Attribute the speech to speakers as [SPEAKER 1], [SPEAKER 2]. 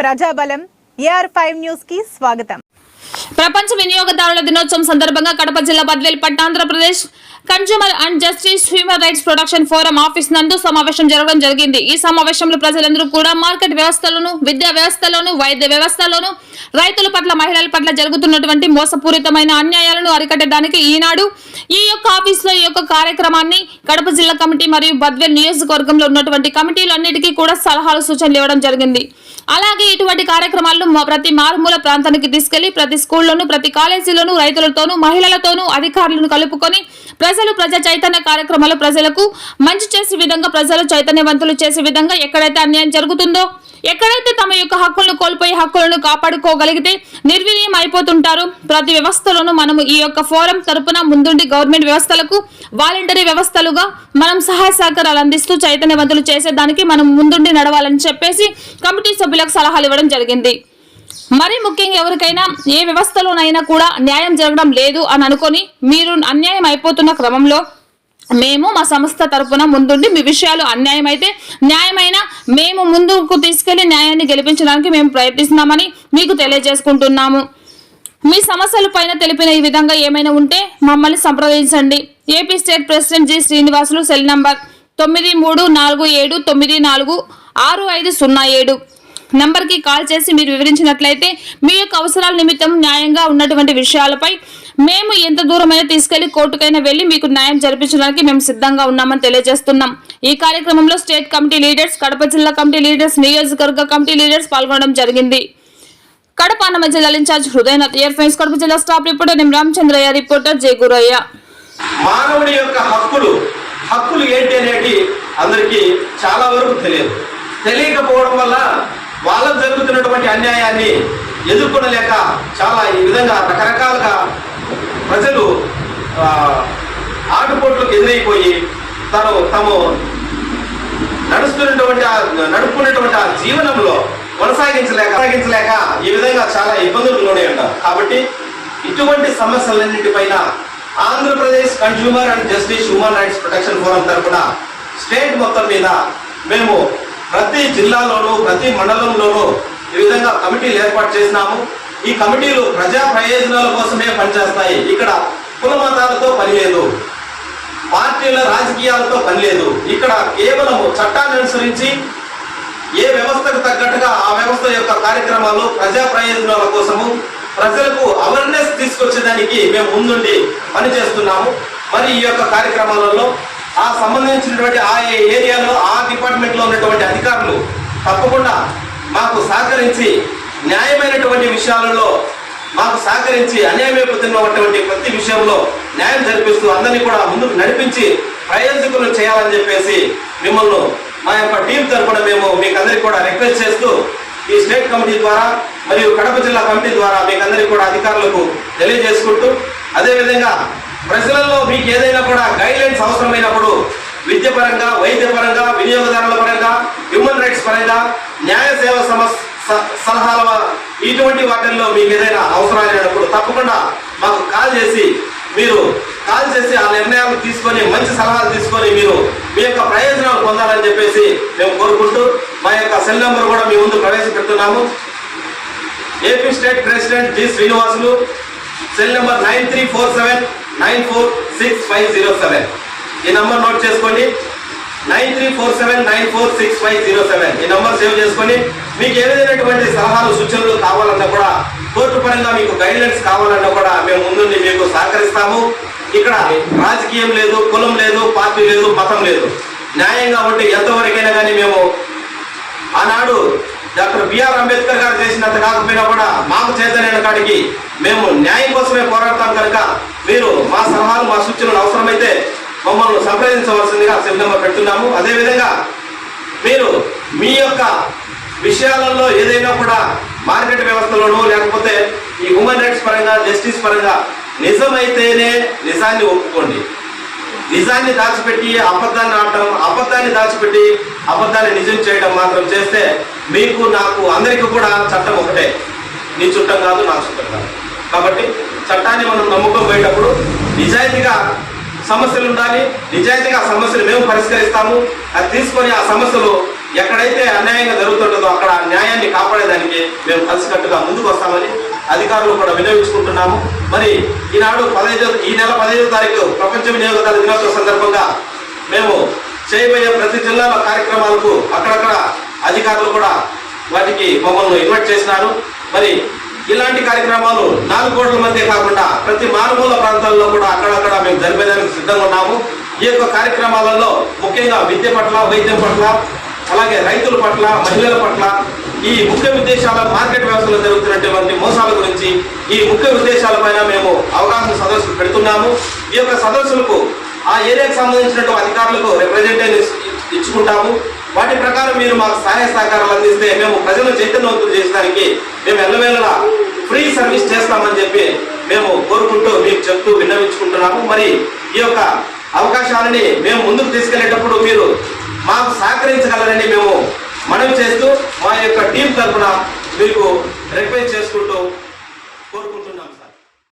[SPEAKER 1] ప్రజాబలం AR five న్యూస్కి స్వాగతం.
[SPEAKER 2] ప్రపంచ వినియోగదారుల దినోత్సవం సందర్భంగా కడప జిల్లా బద్వేల్ పట్ల Andhra Pradesh consumer and justice human rights protection forum office నందు సమావేశం జరగడం జరిగింది. ఈ సమావేశంలో ప్రజలందరూ కూడా మార్కెట్ వ్యవస్థలోను విద్యా వ్యవస్థలోను వైద్య వ్యవస్థలోను రైతుల పట్ల మహిళల పట్ల జరుగుతున్నటువంటి మోసపూరితమైన అన్యాయాలను అరికట్టడానికి ఈనాడు ఈ యొక్క ఆఫీసులో ఈ యొక్క కార్యక్రమాన్ని కడప జిల్లా కమిటీ మరియు బద్వేల్ నియోజకవర్గంలో ఉన్నటువంటి కమిటీలు అన్నిటికీ కూడా సలహాలు సూచనలు ఇవ్వడం జరిగింది. అలాగే ఇటువంటి కార్యక్రమాలను ప్రతి మారుమూల ప్రాంతానికి తీసుకెళ్ళి ప్రతి స్కూల్లోనూ ప్రతి కాలేజీలోనూ రైతులతోనూ మహిళలతోనూ అధికారులను కలుపుకొని ప్రజలు ప్రజా చైతన్య కార్యక్రమాలు ప్రజలకు మంచి చేసే విధంగా ప్రజలు చైతన్యవంతులు చేసే విధంగా ఎక్కడైతే అన్యాయం జరుగుతుందో ఎక్కడైతే తమ యొక్క హక్కులను కోల్పోయి హక్కులను కాపాడుకోగలిగితే నిర్వీర్యం అయిపోతుంటారు. ప్రతి వ్యవస్థలోనూ మనము ఈ యొక్క ఫోరం తరపున ముందుండి గవర్నమెంట్ వ్యవస్థలకు వాలంటరీ వ్యవస్థలుగా మనం సహాయ సహకారాలు అందిస్తూ చైతన్యవంతులు చేసేదానికి మనం ముందుండి నడవాలని చెప్పేసి కమిటీ సభ్యులకు సలహాలు ఇవ్వడం జరిగింది. మరి ముఖ్యంగా ఎవరికైనా ఏ వ్యవస్థలోనైనా కూడా న్యాయం జరగడం లేదు అని అనుకొని మీరు అన్యాయం అయిపోతున్న క్రమంలో మేము మా సంస్థ తరపున ముందుండి మీ విషయాలు అన్యాయం అయితే న్యాయమైన మేము ముందుకు తీసుకెళ్ళి న్యాయాన్ని గెలిపించడానికి మేము ప్రయత్నిస్తున్నామని మీకు తెలియజేసుకుంటున్నాము. మీ సమస్యలు పైన తెలిపిన ఈ విధంగా ఏమైనా ఉంటే మమ్మల్ని సంప్రదించండి. AP state president G Srinivasulu cell number తొమ్మిది మూడు నాలుగు ఏడు తొమ్మిది నాలుగు ఆరు ఐదు సున్నా ఏడు. నంబర్కి కాల్ చేసి మీరు వివరించినట్లయితే మీ యొక్క అవసరాల నిమిత్తం న్యాయంగా ఉన్నటువంటి విషయాలపై మేము ఎంత దూరమైనా తీసుకెళ్ళి కోర్టుకైనా వెళ్ళి మీకు న్యాయం జరిపించడానికి మేము సిద్ధంగా ఉన్నామని తెలియజేస్తున్నాం. ఈ కార్యక్రమంలో స్టేట్ కమిటీ లీడర్స్ కడప జిల్లా కమిటీ లీడర్స్ నియోజకవర్గ కమిటీ లీడర్స్ పాల్గొనడం జరిగింది. కడప అన్నమ జిల్లా ఇన్ఛార్జ్ హృదయనాథ్ ఇయర్ ఫైన్స్ కడప జిల్లా స్టాఫ్ రిపోర్టర్ నిమ్ రామచంద్రయ్య రిపోర్టర్ జై. గురయ్య.
[SPEAKER 3] మానవుడి యొక్క హక్కులు హక్కులు ఏంటి అనేటి అందరికీ చాలా వరకు తెలియదు. తెలియకపోవడం వల్ల వాళ్ళకు జరుగుతున్నటువంటి అన్యాయాన్ని ఎదుర్కొనలేక చాలా ఈ విధంగా రకరకాలుగా ప్రజలు ఆటుపోట్లకు ఎదురైపోయి తను తము నడుస్తున్నటువంటి ఆ నడుపుకున్నటువంటి ఆ జీవనంలో కొనసాగించలేక కొనసాగించలేక ఈ విధంగా చాలా ఇబ్బందులు లోనే ఉంటారు కాబట్టి ఇటువంటి సమస్యలన్నింటిపైన Andhra Pradesh consumer and justice human rights protection forum తరఫున స్టేట్ మొత్తం మీద మేము ప్రతి జిల్లాలోనూ ప్రతి మండలంలోనూ ఈ విధంగా కమిటీలు ఏర్పాటు చేసినాము. ఈ కమిటీలు ప్రజా ప్రయోజనాల కోసమే పనిచేస్తాయి. ఇక్కడ కుల మతాలతో పనిలేదు పార్టీల రాజకీయాలతో పనిలేదు ఇక్కడ కేవలం చట్టాన్ని అనుసరించి ఏ వ్యవస్థకు తగ్గట్టుగా ఆ వ్యవస్థ యొక్క కార్యక్రమాలు ప్రజా ప్రయోజనాల కోసము ప్రజలకు అవేర్నెస్ తీసుకొచ్చేదానికి మేము ముందుండి పనిచేస్తున్నాము. మరి ఈ యొక్క కార్యక్రమాలలో ఆ సంబంధించినటువంటి ఆ ఏరియాలో ఆ డిపార్ట్మెంట్లో ఉన్నటువంటి అధికారులు తప్పకుండా మాకు సహకరించి న్యాయమైనటువంటి విషయాలలో మాకు సహకరించి అన్యాయమైపోతున్నటువంటి ప్రతి విషయంలో న్యాయం జరిపిస్తూ అందరినీ కూడా ముందుకు నడిపించి ప్రయోజకులు చేయాలని చెప్పేసి మిమ్మల్ని మా యొక్క టీం తరఫున మేము మీకు అందరికి కూడా రిక్వెస్ట్ చేస్తూ ఈ స్టేట్ కమిటీ ద్వారా మరియు కడప జిల్లా కమిటీ ద్వారా మీకు అందరికీ కూడా అధికారులకు తెలియజేసుకుంటూ అదేవిధంగా ప్రజలలో మీకు ఏదైనా కూడా గైడ్లైన్స్ అవసరమైనప్పుడు విద్య పరంగా వైద్య పరంగా వినియోగదారుల పరంగా హ్యూమన్ రైట్స్ పరంగా న్యాయ సేవ సమస్ స- సలహాల ఇటువంటి వాటిల్లో మీకు ఏదైనా అవసరమైనప్పుడు తప్పకుండా మాకు కాల్ చేసి మీరు కాల్ చేసి ఆ నిర్ణయాలు తీసుకొని మంచి సలహాలు తీసుకొని మీరు మీ యొక్క ప్రయోజనాలు పొందాలని చెప్పేసి మేము కోరుకుంటూ మా యొక్క సెల్ నెంబర్ కూడా మీ ముందు ప్రవేశపెడుతున్నాము. AP state president G Srinivasulu cell number nine three four seven nine four six five zero seven. ఈ నంబర్ నోట్ చేసుకోండి. Nine three four seven nine four six five zero seven. ఈ number save చేసుకొని మీకు ఏ విధమైనటువంటి సలహాలు సూచనలు కావాలన్నా కూడా కోర్టు పరంగా మీకు గైడ్లైన్స్ కావాలన్నా కూడా మేము ముందుండి మీకు సహకరిస్తాము. ఇక్కడ రాజకీయం లేదు కులం లేదు పార్టీ లేదు మతం లేదు. న్యాయంగా ఉంటే ఎంతవరకైనా కానీ మేము ఆనాడు డాక్టర్ బిఆర్ అంబేద్కర్ గారు చేసినంత కాకపోయినా కూడా మాకు చేతనైన కాడికి మేము న్యాయం కోసమే పోరాడతాం కనుక మీరు మా సలహాలు మా సూచనలు అవసరమైతే మమ్మల్ని సంప్రదించవలసిందిగా సెల్ నెంబర్ పెడుతున్నాము. అదేవిధంగా మీరు మీ యొక్క విషయాలలో ఏదైనా కూడా మార్కెట్ వ్యవస్థలోనూ లేకపోతే ఈ హ్యూమన్ రైట్స్ పరంగా జస్టిస్ పరంగా నిజమైతేనే నిజాన్ని ఒప్పుకోండి. నిజాన్ని దాచిపెట్టి అబద్ధాన్ని ఆడటం అబద్ధాన్ని దాచిపెట్టి అబద్ధాన్ని నిజం చేయడం మాత్రం చేస్తే మీకు నాకు అందరికీ కూడా చట్టం ఒకటే. నీ చుట్టం కాదు నా చుట్టం కాదు. కాబట్టి చట్టాన్ని మనం నమ్ముకొని పోయేటప్పుడు నిజాయితీగా సమస్యలు ఉండాలి నిజాయితీగా ఆ సమస్యలు మేము పరిష్కరిస్తాము. అది తీసుకొని ఆ సమస్యలు ఎక్కడైతే అన్యాయంగా జరుగుతుంటుందో అక్కడ ఆ న్యాయాన్ని కాపాడేదానికి మేము కలిసికట్టుగా ముందుకు వస్తామని అధికారులు కూడా వినియోగించుకుంటున్నాము మరి ఈనాడు పదహైదు ఈ నెల పదహైదు తారీఖు ప్రపంచ వినియోగదారుల దినోత్సవ సందర్భంగా మేము చేయబోయే ప్రతి జిల్లాలో కార్యక్రమాలకు అక్కడక్కడ అధికారులు కూడా వాటికి మమ్మల్ని ఇన్వైట్ చేసినారు. మరి ఇలాంటి కార్యక్రమాలు నాలుగు కోట్ల మధ్య కాకుండా ప్రతి మారుమూల ప్రాంతాల్లో కూడా అక్కడక్కడ మేము జరిపేదానికి సిద్ధంగా ఉన్నాము. ఈ యొక్క కార్యక్రమాలలో ముఖ్యంగా విద్య పట్ల వైద్యం పట్ల అలాగే రైతుల పట్ల మహిళల పట్ల ఈ ముఖ్య ఉద్దేశాల మార్కెట్ వ్యవస్థలో జరుగుతున్నటువంటి మోసాల గురించి ఈ ముఖ్య ఉద్దేశాలపైన మేము అవగాహన సదస్సులు పెడుతున్నాము. ఈ యొక్క సదస్సులకు ఆ ఏరియాకు సంబంధించినటువంటి అధికారులకు రిప్రజెంటేటివ్స్ ఇచ్చుకుంటాము. వాటి ప్రకారం మీరు మాకు సహాయ సహకారాలు అందిస్తే మేము ప్రజలను చైతన్యవంతులు చేయడానికి మేము ఎల్లవేళలా ఫ్రీ సర్వీస్ చేస్తామని చెప్పి మేము కోరుకుంటూ మీకు చెప్తూ విన్నవించుకుంటున్నాము. మరి ఈ యొక్క అవకాశాలని మేము ముందుకు తీసుకెళ్ళేటప్పుడు మీరు మాకు సహకరించగలరని మేము మనవి చేస్తూ మా యొక్క టీం తరఫున మీకు రిక్వెస్ట్ చేసుకుంటూ కోరుకుంటున్నాం